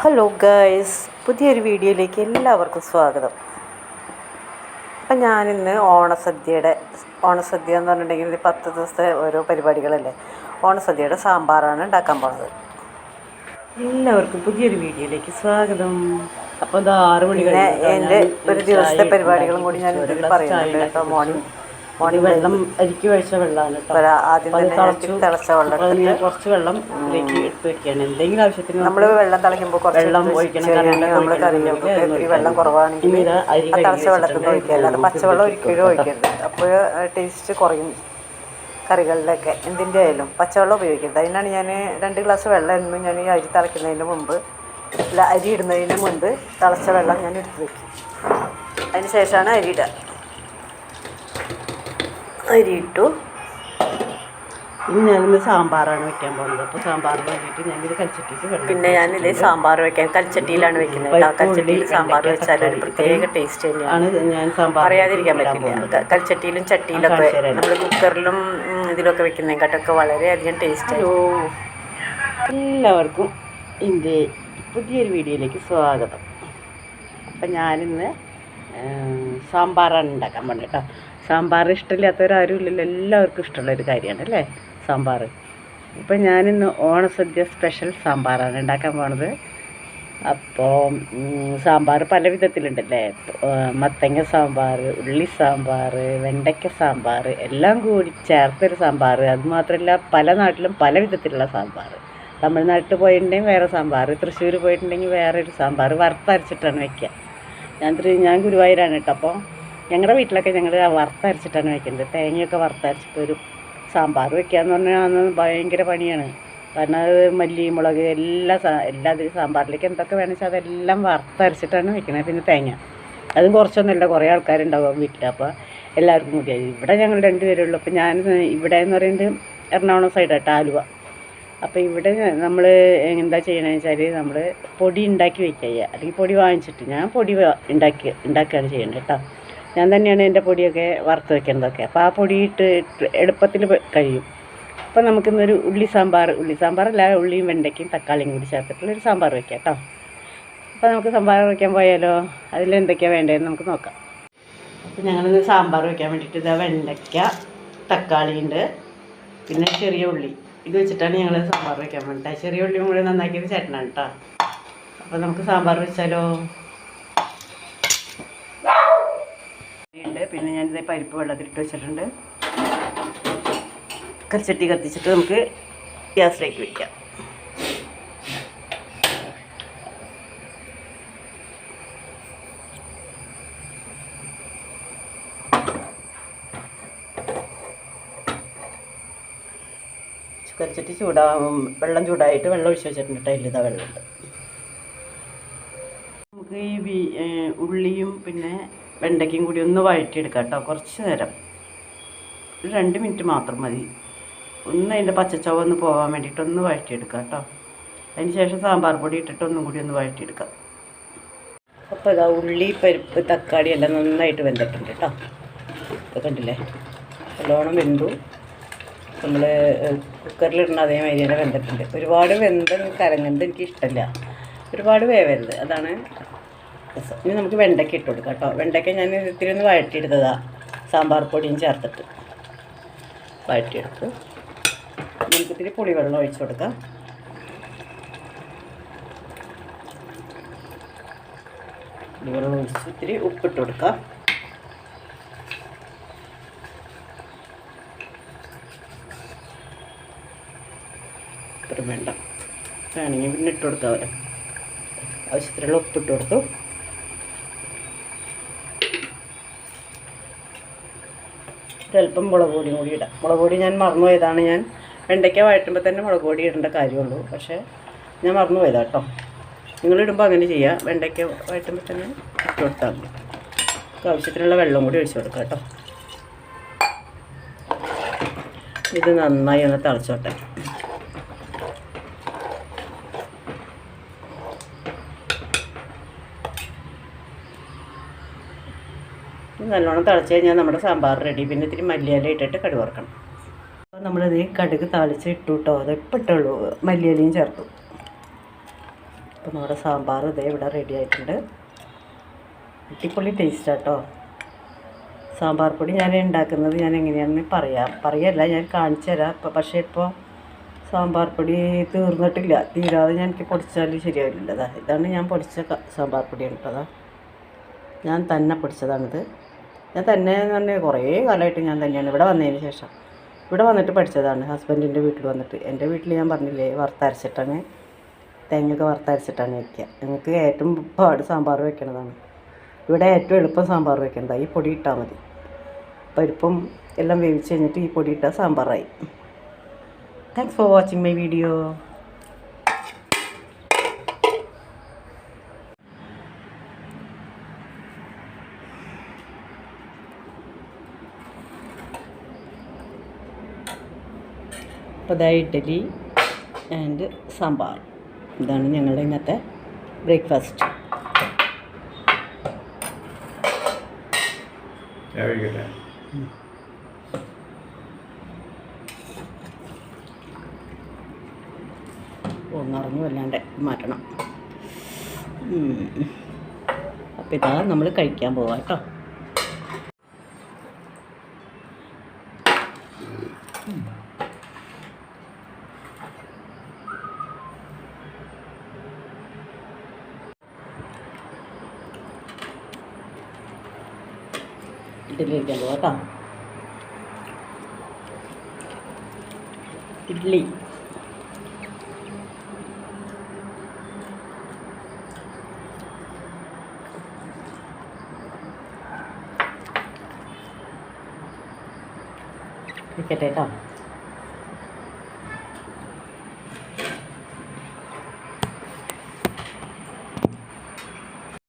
Hello guys പുതിയൊരു വീഡിയോയിലേക്ക് എല്ലാവർക്കും സ്വാഗതം. അപ്പം ഞാനിന്ന് ഓണസദ്യയുടെ ഓണസദ്യ എന്ന് പറഞ്ഞിട്ടുണ്ടെങ്കിൽ പത്ത് ദിവസത്തെ ഓരോ പരിപാടികളല്ലേ? ഓണസദ്യയുടെ സാമ്പാറാണ് ഉണ്ടാക്കാൻ പോണത്. എല്ലാവർക്കും പുതിയൊരു വീഡിയോയിലേക്ക് സ്വാഗതം. അപ്പോൾ ഇത് ആറ് മണി എന്റെ ഒരു ദിവസത്തെ പരിപാടികളും കൂടി ഞാൻ. ഇതിൽ പറയുന്നുണ്ട് കേട്ടോ മോർണിംഗ്. മോർണിംഗ് വെള്ളം അരിക്ക് ഒഴിച്ച വെള്ളമാണ് അത് കുറച്ച് വെള്ളം ഇതിലേക്ക് ഇട്ട് വെക്കുകയാണ്. എന്തെങ്കിലും ആവശ്യത്തിന് നമ്മൾ വെള്ളം തിളയ്ക്കുമ്പോൾ വെള്ളം ഒഴിക്കണം. വെള്ളം കുറവാണെങ്കിൽ അരി തിളച്ച വെള്ളത്തിൽ നിന്ന് ഒഴിക്കുക പച്ചവെള്ളം ഒരിക്കലും ഒഴിക്കരുത് അപ്പോൾ ടേസ്റ്റ് കുറയും കറികളിലൊക്കെ. എന്തിന്റെ ആയാലും പച്ചവെള്ളം ഉപയോഗിക്കരുത്. അതിനാണ് ഞാൻ രണ്ട് ഗ്ലാസ് വെള്ളം എന്നും ഞാൻ ഈ അരി തിളയ്ക്കുന്നതിന് മുമ്പ് അല്ല അരി ഇടുന്നതിന് മുമ്പ് തിളച്ച വെള്ളം ഞാൻ എടുത്ത് വയ്ക്കും അതിന് ശേഷമാണ് അരി ഇടുക. അരി ഇട്ടു. ഇനി ഞാനിന്ന് സാമ്പാറാണ് വെക്കാൻ പോകുന്നത്. അപ്പോൾ സാമ്പാർ വേണ്ടിയിട്ട് ഞാനിത് കഴിച്ചിട്ട് വെള്ളം പിന്നെ ഞാനിത് സാമ്പാർ വെക്കാൻ കൽച്ചട്ടിയിലാണ് വെക്കുന്നത് കൽച്ചട്ടിയിൽ സാമ്പാർ വെച്ചാൽ ഒരു പ്രത്യേക ടേസ്റ്റ് തന്നെയാണ്. ഞാൻ സാമ്പാർ അറിയാതിരിക്കാൻ പറ്റില്ല. കൽച്ചട്ടിയിലും ചട്ടിയിലൊക്കെ നമ്മൾ കുക്കറിലും ഇതിലൊക്കെ വെക്കുന്നതിനെക്കാട്ടൊക്കെ വളരെയധികം ടേസ്റ്റ് എല്ലാവർക്കും എന്റെ പുതിയൊരു വീഡിയോയിലേക്ക് സ്വാഗതം. അപ്പം ഞാനിന്ന് സാമ്പാറാണ് ഉണ്ടാക്കാൻ പോകുന്നത് കേട്ടോ. സാമ്പാർ ഇഷ്ടമില്ലാത്തവരാരും ഇല്ലല്ലോ എല്ലാവർക്കും ഇഷ്ടമുള്ള ഒരു കാര്യമാണ് അല്ലേ? സാമ്പാർ. ഇപ്പം ഞാനിന്ന് ഓണസദ്യ സ്പെഷ്യൽ സാമ്പാറാണ് ഉണ്ടാക്കാൻ പോണത്. അപ്പോൾ സാമ്പാർ പല വിധത്തിലുണ്ടല്ലേ? മത്തങ്ങ സാമ്പാർ ഉള്ളി സാമ്പാർ വെണ്ടയ്ക്ക സാമ്പാർ എല്ലാം കൂടി ചേർത്തൊരു സാമ്പാർ. അതുമാത്രമല്ല പല നാട്ടിലും പല വിധത്തിലുള്ള സാമ്പാർ. തമിഴ്നാട്ടിൽ പോയിട്ടുണ്ടെങ്കിൽ വേറെ സാമ്പാർ തൃശ്ശൂർ പോയിട്ടുണ്ടെങ്കിൽ വേറെ ഒരു സാമ്പാർ. വറുത്തരച്ചിട്ടാണ് വെക്കുക. ഞാൻ ഞാൻ ഗുരുവായൂരാണ് കേട്ടോ. അപ്പോൾ ഞങ്ങളുടെ വീട്ടിലൊക്കെ ഞങ്ങൾ വറുത്തരച്ചിട്ടാണ് വെക്കുന്നത് തേങ്ങയൊക്കെ വറുത്തരച്ചിട്ട് ഒരു സാമ്പാർ വെക്കുക എന്ന് പറഞ്ഞാൽ അന്ന് ഭയങ്കര പണിയാണ്. കാരണം അത് മല്ലി മുളക് എല്ലാ സാ എല്ലാ സാമ്പാറിലേക്ക് എന്തൊക്കെ വേണമെന്ന് വെച്ചാൽ അതെല്ലാം വറുത്തരച്ചിട്ടാണ് വെക്കുന്നത് പിന്നെ തേങ്ങ. അതും കുറച്ചൊന്നുമില്ല കുറേ ആൾക്കാരുണ്ടാവും വീട്ടിൽ അപ്പോൾ എല്ലാവർക്കും കൂടി. ഇവിടെ ഞങ്ങൾ രണ്ടുപേരുള്ളൂ അപ്പോൾ ഞാൻ ഇവിടെ എന്ന് പറയുന്നത് എറണാകുളം സൈഡായിട്ട് ആലുവ. അപ്പോൾ ഇവിടെ നമ്മൾ എന്താ ചെയ്യണമെന്ന് വെച്ചാൽ നമ്മൾ പൊടി ഉണ്ടാക്കി വെക്കുക അല്ലെങ്കിൽ പൊടി വാങ്ങിച്ചിട്ട് ഞാൻ പൊടി ഉണ്ടാക്കി ഉണ്ടാക്കുകയാണ് ചെയ്യേണ്ടത് കേട്ടോ ഞാൻ തന്നെയാണ് എന്റെ പൊടിയൊക്കെ വറുത്ത് വെക്കേണ്ടതൊക്കെ അപ്പോൾ ആ പൊടിയിട്ട് എളുപ്പത്തിൽ കഴിയും. അപ്പോൾ നമുക്കിന്നൊരു ഉള്ളി സാമ്പാർ ഉള്ളി സാമ്പാർ അല്ല ഉള്ളിയും വെണ്ടയ്ക്കും തക്കാളിയും കൂടി ചേർത്തിട്ടുള്ള ഒരു സാമ്പാർ വയ്ക്കാം കേട്ടോ. അപ്പോൾ നമുക്ക് സാമ്പാർ വയ്ക്കാൻ പോയാലോ? അതിലെന്തൊക്കെയാണ് വേണ്ടതെന്ന് നമുക്ക് നോക്കാം. അപ്പോൾ ഞങ്ങളിന്ന് സാമ്പാർ വയ്ക്കാൻ വേണ്ടിയിട്ട് ഇതാ വെണ്ടയ്ക്ക തക്കാളി ഉണ്ട് പിന്നെ ചെറിയ ഉള്ളി. ഇത് വെച്ചിട്ടാണ് ഞങ്ങൾ സാമ്പാർ വയ്ക്കാൻ വേണ്ടിയിട്ട് ചെറിയ ഉള്ളിയും കൂടി നന്നാക്കിയത് ചേട്ടനാണ് കേട്ടോ. അപ്പോൾ നമുക്ക് സാമ്പാർ വെച്ചാലോ? പിന്നെ ഞാനിത് പരിപ്പ് വെള്ളത്തിലിട്ട് വെച്ചിട്ടുണ്ട്. കച്ചട്ടി കത്തിച്ചിട്ട് നമുക്ക് ഗ്യാസിലേക്ക് വെക്കാം. കരച്ചട്ടി ചൂടാ വെള്ളം ചൂടായിട്ട് വെള്ളം ഒഴിച്ച് വെച്ചിട്ടുണ്ട് കേട്ടോ. വെള്ളമുണ്ട്. നമുക്ക് ഈ ഉള്ളിയും പിന്നെ വെണ്ടയ്ക്കയും കൂടി ഒന്ന് വഴറ്റിയെടുക്കാം കേട്ടോ കുറച്ച് നേരം. ഒരു രണ്ട് മിനിറ്റ് മാത്രം മതി. ഒന്ന് അതിന്റെ പച്ചച്ചവ ഒന്ന് പോകാൻ വേണ്ടിയിട്ട് ഒന്ന് വഴറ്റിയെടുക്കാം കേട്ടോ. അതിന് ശേഷം സാമ്പാർ പൊടി ഇട്ടിട്ട് ഒന്നും കൂടി ഒന്ന് വഴറ്റിയെടുക്കാം അപ്പോൾ ഇതാ ഉള്ളി പരിപ്പ് തക്കാളി എല്ലാം നന്നായിട്ട് വെന്തിട്ടുണ്ട് കേട്ടോ. ഇത് കണ്ടില്ലേ? നല്ലോണം വെന്തു. നമ്മൾ കുക്കറിലിടുന്ന അതേമാതിരി തന്നെ വെന്തിട്ടുണ്ട്. ഒരുപാട് വെന്തം കരങ്ങുന്നത് എനിക്കിഷ്ടമല്ല ഒരുപാട് വേവരുത്. അതാണ് രസം ഇനി നമുക്ക് വെണ്ടയ്ക്ക ഇട്ട് കൊടുക്കാം കേട്ടോ. വെണ്ടയ്ക്ക ഞാൻ ഇത്തിരി ഒന്ന് വഴറ്റിയെടുത്തതാ. സാമ്പാർ പൊടിയും ചേർത്തിട്ട് വഴറ്റിയെടുത്ത്. നമുക്ക് ഇത്തിരി പുളിവെള്ളം ഒഴിച്ചു കൊടുക്കാം. പുളിവെള്ളം ഒഴിച്ച് ഇത്തിരി ഉപ്പിട്ട് കൊടുക്കാം. വേണ്ട വേണമെങ്കിൽ പിന്നെ ഇട്ട് കൊടുക്കാം. അവരെ ആവശ്യത്തിനുള്ള ഉപ്പിട്ട് കൊടുത്തു. ഒരല്പം മുളക് പൊടിയും കൂടി ഇടാം. മുളക് പൊടി ഞാൻ മറന്നുപോയതാണ് ഞാൻ വെണ്ടയ്ക്ക വഴറ്റുമ്പോൾ തന്നെ മുളക് പൊടി ഇടേണ്ട കാര്യമുള്ളൂ. പക്ഷേ ഞാൻ മറന്നുപോയതാ കേട്ടോ നിങ്ങളിടുമ്പോൾ അങ്ങനെ ചെയ്യുക വെണ്ടയ്ക്ക വഴറ്റുമ്പോൾ തന്നെ ഇട്ട് കൊടുത്താൽ മതി. ആവശ്യത്തിനുള്ള വെള്ളം കൂടി ഒഴിച്ചു കൊടുക്കാം കേട്ടോ ഇത് നന്നായി ഒന്ന് തിളച്ചോട്ടെ ഇത് നല്ലോണം തിളച്ച് കഴിഞ്ഞാൽ നമ്മുടെ സാമ്പാർ റെഡി പിന്നെ ഇത്തിരി മല്ലിയില ഇട്ടിട്ട് കടുക് വറക്കണം. അപ്പോൾ നമ്മളിത് കടുക് താളിച്ച് ഇട്ടു കേട്ടോ അത് ഇപ്പം ഇട്ടുള്ളൂ മല്ലിയിലയും ചേർത്തു. അപ്പോൾ നമ്മുടെ സാമ്പാർ ഇതേ ഇവിടെ റെഡി ആയിട്ടുണ്ട്. അടിപൊളി ടേസ്റ്റ് കേട്ടോ സാമ്പാർ പൊടി ഞാൻ ഉണ്ടാക്കുന്നത് ഞാൻ എങ്ങനെയാണെന്ന് പറയാം. പറയല്ല ഞാൻ കാണിച്ചു തരാം. ഇപ്പം പക്ഷേ ഇപ്പോൾ സാമ്പാർ പൊടി തീർന്നിട്ടില്ല. തീരാതെ ഞാൻ എനിക്ക് പൊടിച്ചാൽ ശരിയാവില്ലതാ ഇതാണ് ഞാൻ പൊടിച്ച സാമ്പാർ പൊടിയാണ് കേട്ടോ. ഞാൻ തന്നെ പൊടിച്ചതാണിത്. ഞാൻ തന്നെ എന്ന് പറഞ്ഞാൽ കുറേ കാലമായിട്ട് ഞാൻ തന്നെയാണ് ഇവിടെ വന്നതിന് ശേഷം. ഇവിടെ വന്നിട്ട് പഠിച്ചതാണ്. ഹസ്ബൻഡിന്റെ വീട്ടിൽ വന്നിട്ട്. എന്റെ വീട്ടിൽ ഞാൻ പറഞ്ഞില്ലേ വറുത്തരച്ചിട്ടാണ് തേങ്ങയൊക്കെ വറുത്തരച്ചിട്ടാണ് വയ്ക്കുക. ഞങ്ങൾക്ക് ഏറ്റവും പാട് സാമ്പാർ വെക്കണതാണ് ഇവിടെ ഏറ്റവും എളുപ്പം സാമ്പാർ വയ്ക്കേണ്ടത് ഈ പൊടി ഇട്ടാൽ മതി. പരിപ്പും എല്ലാം വേവിച്ച് കഴിഞ്ഞിട്ട് ഈ പൊടി ഇട്ടാൽ സാമ്പാറായി. Thanks for watching my video ഇതാ ഇഡ്ഡലി ആൻഡ് സാമ്പാർ. ഇതാണ് ഞങ്ങളുടെ ഇന്നത്തെ ബ്രേക്ക്ഫാസ്റ്റ് ഒന്നറങ്ങും അല്ലാണ്ട് മാറ്റണം. അപ്പോൾ ഇതാ നമ്മൾ കഴിക്കാൻ പോവാം കേട്ടോ. ഇഡ്ഡലി കഴിക്കാൻ കേട്ടോ? ഇഡ്ഡലി ഇരിക്കട്ടെ കേട്ടോ.